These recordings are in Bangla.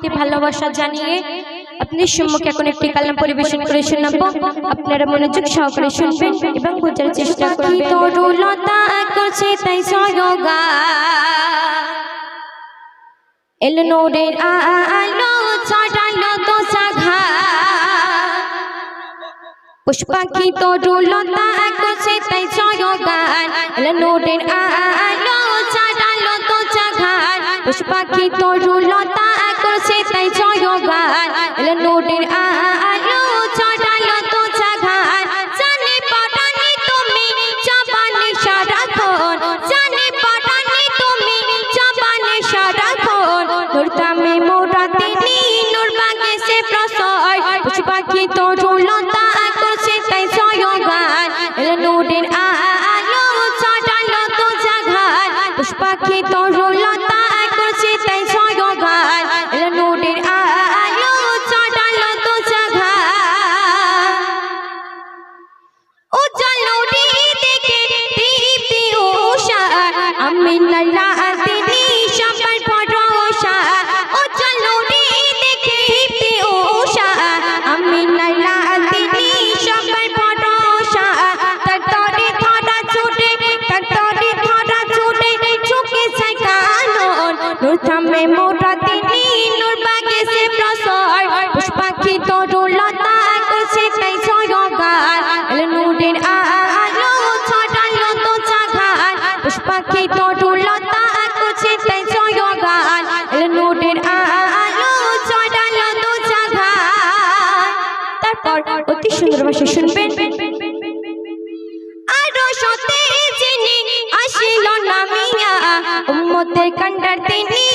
প্রীতি ভালোবাসা জানিয়ে আপনাদের সম্মুখে এখন একটি কালাম পরিবেশন করে শোনাবো। আপনারা মনোযোগ সহকারে শুনবেন এবং বোঝার চেষ্টা করবেন। তো সাঘা পুষ্পাখি করছে তাই আলো তো সাঘান পুষ্পাখি করছে তাই সয়গান এলো নোটের আলো যিনি আসিল নামিয়া। উম্মতের কান্ডার তিনি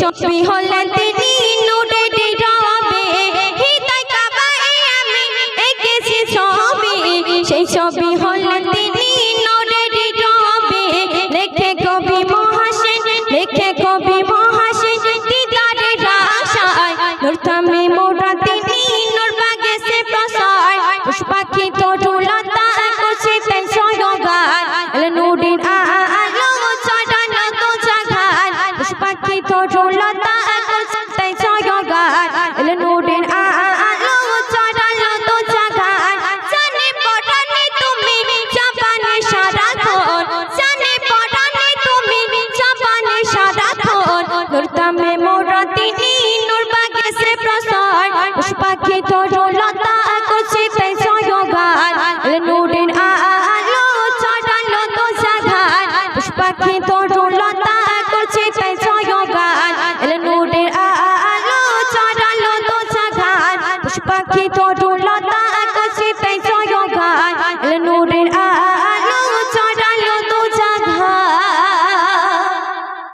শক্তি হলে তিনি নুরেটি রবে হৃদয় কাবায় আমি এঁকেছি ছবি। সেই ছবি হলেন তিনি সরলতা